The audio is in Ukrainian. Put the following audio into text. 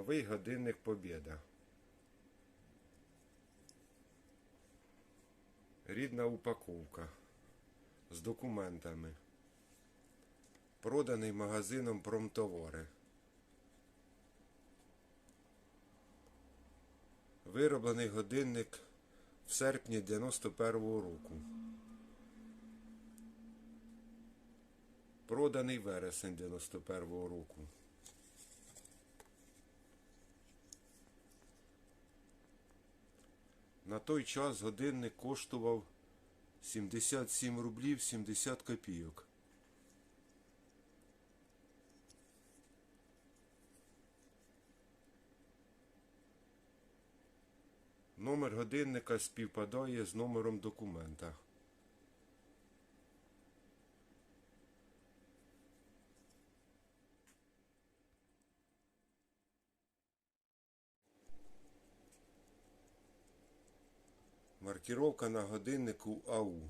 Новий годинник Побєда. Рідна упаковка з документами. Проданий магазином Промтовари. Вироблений годинник в серпні 91-го року. Проданий вересень 91-го року. На той час годинник коштував 77 рублів 70 копійок. Номер годинника співпадає з номером документа. Маркіровка на годиннику АУ.